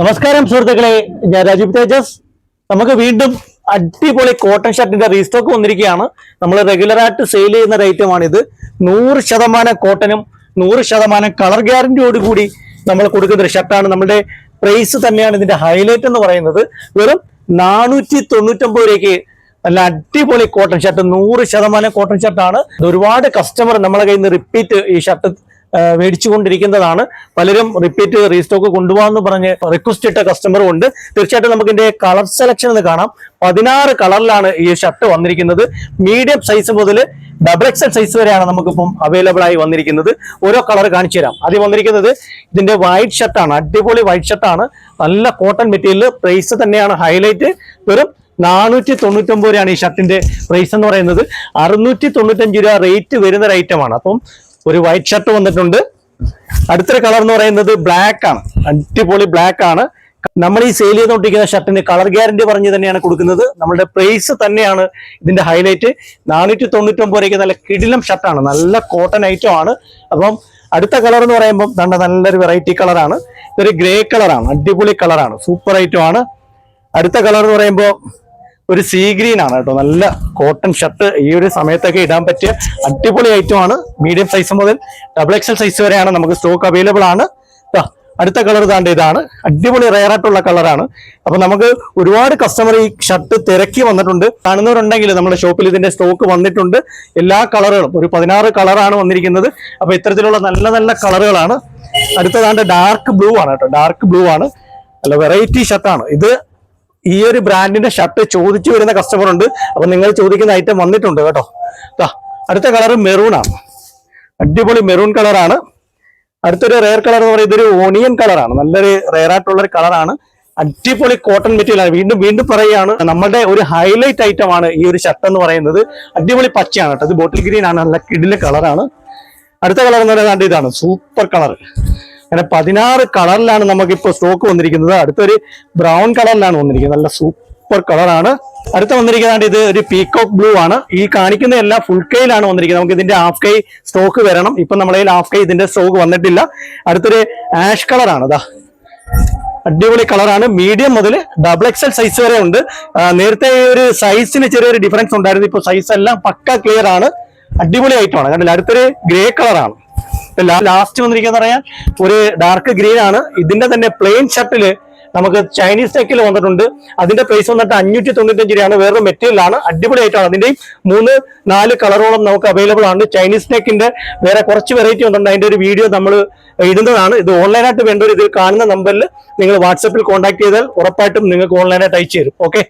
നമസ്കാരം സുഹൃത്തുക്കളെ. ഞാൻ രാജീവ് തേജസ്. നമുക്ക് വീണ്ടും അടിപൊളി കോട്ടൺ ഷർട്ടിന്റെ റീസ്റ്റോക്ക് വന്നിരിക്കുകയാണ്. നമ്മൾ റെഗുലറായിട്ട് സെയിൽ ചെയ്യുന്ന ഐറ്റമാണിത് നൂറ് ശതമാനം കോട്ടനും നൂറ് ശതമാനം കളർ ഗ്യാരണ്ടിയോട് കൂടി നമ്മൾ കൊടുക്കുന്ന ഒരു ഷർട്ടാണ് നമ്മുടെ പ്രൈസ് തന്നെയാണ് ഇതിന്റെ ഹൈലൈറ്റ് എന്ന് പറയുന്നത്. വെറും നാനൂറ്റി തൊണ്ണൂറ്റൊമ്പത് രൂപയ്ക്ക് നല്ല അടിപൊളി കോട്ടൺ ഷർട്ട് നൂറ് ശതമാനം കോട്ടൺ ഷർട്ടാണ് ഒരുപാട് കസ്റ്റമർ നമ്മളെ കയ്യിൽ നിന്ന് റിപ്പീറ്റ് ഈ ഷർട്ട് മേടിച്ചുകൊണ്ടിരിക്കുന്നതാണ്. പലരും റിപ്പീറ്റ് റീസ്റ്റോക്ക് കൊണ്ടുപോകാന്ന് പറഞ്ഞ് റിക്വസ്റ്റ് ഇട്ട കസ്റ്റമറും ഉണ്ട്. തീർച്ചയായിട്ടും നമുക്ക് ഇതിന്റെ കളർ സെലക്ഷൻ എന്ന് കാണാം. പതിനാറ് കളറിലാണ് ഈ ഷർട്ട് വന്നിരിക്കുന്നത്. മീഡിയം സൈസ് മുതൽ ഡബിൾ എക്സൽ സൈസ് വരെയാണ് നമുക്കിപ്പം അവൈലബിൾ ആയി വന്നിരിക്കുന്നത്. ഓരോ കളർ കാണിച്ചു തരാം. ആദ്യം വന്നിരിക്കുന്നത് ഇതിന്റെ വൈറ്റ് ഷർട്ടാണ് അടിപൊളി വൈറ്റ് ഷർട്ടാണ് നല്ല കോട്ടൺ മെറ്റീരിയൽ പ്രൈസ് തന്നെയാണ് ഹൈലൈറ്റ് വെറും നാനൂറ്റി തൊണ്ണൂറ്റൊമ്പത് രൂപയാണ് ഈ ഷർട്ടിന്റെ പ്രൈസ് എന്ന് പറയുന്നത്. അറുന്നൂറ്റി തൊണ്ണൂറ്റഞ്ച് രൂപ റേറ്റ് വരുന്ന ഒരു ഐറ്റമാണ് അപ്പം ഒരു വൈറ്റ് ഷർട്ട് വന്നിട്ടുണ്ട്. അടുത്തൊരു കളർ എന്ന് പറയുന്നത് ബ്ലാക്ക് ആണ്. അടിപൊളി ബ്ലാക്ക് ആണ്. നമ്മൾ ഈ സെയിൽ ചെയ്തുകൊണ്ടിരിക്കുന്ന ഷർട്ടിന് കളർ ഗ്യാരണ്ടി പറഞ്ഞ് തന്നെയാണ് കൊടുക്കുന്നത്. നമ്മുടെ പ്രൈസ് തന്നെയാണ് ഇതിന്റെ ഹൈലൈറ്റ് നാനൂറ്റി തൊണ്ണൂറ്റൊമ്പത് രൂപയ്ക്ക് നല്ല കിടിലം ഷർട്ടാണ് നല്ല കോട്ടൺ ഐറ്റം ആണ്. അപ്പം അടുത്ത കളർ എന്ന് പറയുമ്പോൾ നല്ല നല്ലൊരു വെറൈറ്റി കളറാണ് ഇതൊരു ഗ്രേ കളറാണ് അടിപൊളി കളറാണ് സൂപ്പർ ഐറ്റം ആണ്. അടുത്ത കളർ എന്ന് പറയുമ്പോൾ ഒരു സീ ഗ്രീൻ ആണ് കേട്ടോ. നല്ല കോട്ടൺ ഷർട്ട് ഈ ഒരു സമയത്തൊക്കെ ഇടാൻ പറ്റിയ അടിപൊളി ഐറ്റമാണ് മീഡിയം സൈസ് മുതൽ ഡബിൾ എക്സൽ സൈസ് വരെയാണ് നമുക്ക് സ്റ്റോക്ക് അവൈലബിൾ ആണ്. അടുത്ത കളർ താണ്ട് ഇതാണ്. അടിപൊളി റയർ ആയിട്ടുള്ള കളറാണ് അപ്പൊ നമുക്ക് ഒരുപാട് കസ്റ്റമർ ഈ ഷർട്ട് തിരക്കി വന്നിട്ടുണ്ട്. കാണുന്നവരുണ്ടെങ്കിൽ നമ്മുടെ ഷോപ്പിൽ ഇതിന്റെ സ്റ്റോക്ക് വന്നിട്ടുണ്ട്. എല്ലാ കളറുകളും ഒരു പതിനാറ് കളറാണ് വന്നിരിക്കുന്നത്. അപ്പൊ ഇത്തരത്തിലുള്ള നല്ല നല്ല കളറുകളാണ് അടുത്തതാണ്ട് ഡാർക്ക് ബ്ലൂ ആണ് കേട്ടോ. ഡാർക്ക് ബ്ലൂ ആണ്. അല്ല വെറൈറ്റി ഷർട്ടാണ് ഇത് ഈ ഒരു ബ്രാൻഡിന്റെ ഷർട്ട് ചോദിച്ചു വരുന്ന കസ്റ്റമർ ഉണ്ട്. അപ്പൊ നിങ്ങൾ ചോദിക്കുന്ന ഐറ്റം വന്നിട്ടുണ്ട് കേട്ടോ. അടുത്ത കളർ മെറൂൺ ആണ്. അടിപൊളി മെറൂൺ കളറാണ് അടുത്തൊരു റെയർ കളർ എന്ന് പറയുന്നത് ഇതൊരു ഓണിയൻ കളറാണ് നല്ലൊരു റെയർ ആയിട്ടുള്ള ഒരു കളറാണ് അടിപൊളി കോട്ടൺ മെറ്റീരിയൽ ആണ്. വീണ്ടും വീണ്ടും പറയുകയാണ് നമ്മുടെ ഒരു ഹൈലൈറ്റ് ഐറ്റം ആണ് ഈ ഒരു ഷർട്ട് എന്ന് പറയുന്നത്. അടിപൊളി പച്ചയാണ് കേട്ടോ. ഇത് ബോട്ടിൽ ഗ്രീൻ ആണ്. നല്ല കിടിലെ കളറാണ് അടുത്ത കളർ എന്ന് പറയുന്നത് ഇതാണ്. സൂപ്പർ കളർ അങ്ങനെ പതിനാറ് കളറിലാണ് നമുക്കിപ്പോൾ സ്റ്റോക്ക് വന്നിരിക്കുന്നത്. അടുത്തൊരു ബ്രൗൺ കളറിലാണ് വന്നിരിക്കുന്നത്. നല്ല സൂപ്പർ കളറാണ് അടുത്ത വന്നിരിക്കുന്നത് ഇത് ഒരു പീക്കോക്ക് ബ്ലൂ ആണ്. ഈ കാണിക്കുന്ന എല്ലാം ഫുൾ കൈയിലാണ് വന്നിരിക്കുന്നത്. നമുക്ക് ഇതിന്റെ ഹാഫ് കൈ സ്റ്റോക്ക് വരണം. ഇപ്പൊ നമ്മളെ ഹാഫ് കൈ ഇതിന്റെ സ്റ്റോക്ക് വന്നിട്ടില്ല. അടുത്തൊരു ആഷ് കളറാണ് ഇതാ അടിപൊളി കളറാണ് മീഡിയം മുതൽ ഡബിൾ എക്സൽ സൈസ് വരെ ഉണ്ട്. നേരത്തെ ഒരു സൈസിന് ചെറിയൊരു ഡിഫറൻസ് ഉണ്ടായിരുന്നു. ഇപ്പൊ സൈസ് എല്ലാം പക്ക ക്ലിയർ ആണ്. അടിപൊളി ആയിട്ടാണ് കണ്ടില്ല? അടുത്തൊരു ഗ്രേ കളറാണ് ലാസ്റ്റ് വന്നിരിക്കുന്ന പറയാൻ ഒരു ഡാർക്ക് ഗ്രീൻ ആണ്. ഇതിന്റെ തന്നെ പ്ലെയിൻ ഷർട്ടിൽ നമുക്ക് ചൈനീസ് ടെക്കിൽ വന്നിട്ടുണ്ട്. അതിന്റെ പ്രൈസ് വന്നിട്ട് അഞ്ഞൂറ്റി തൊണ്ണൂറ്റഞ്ച് രൂപയാണ്. വേറൊരു മെറ്റീരിയൽ ആണ് അടിപൊളി ആയിട്ടാണ് അതിന്റെയും മൂന്ന് നാല് കളറോളം നമുക്ക് അവൈലബിൾ ആണ്. ചൈനീസ് ടെക്കിന്റെ വേറെ കുറച്ച് വെറൈറ്റി വന്നിട്ടുണ്ട്. അതിന്റെ ഒരു വീഡിയോ നമ്മൾ ഇടുന്നതാണ് ഇത് ഓൺലൈനായിട്ട് വേണ്ടവർ ഇതിൽ കാണുന്ന നമ്പറിൽ നിങ്ങൾ വാട്സപ്പിൽ കോൺടാക്ട് ചെയ്താൽ ഉറപ്പായിട്ടും നിങ്ങൾക്ക് ഓൺലൈനായിട്ട് അയച്ചു തരും ഓക്കെ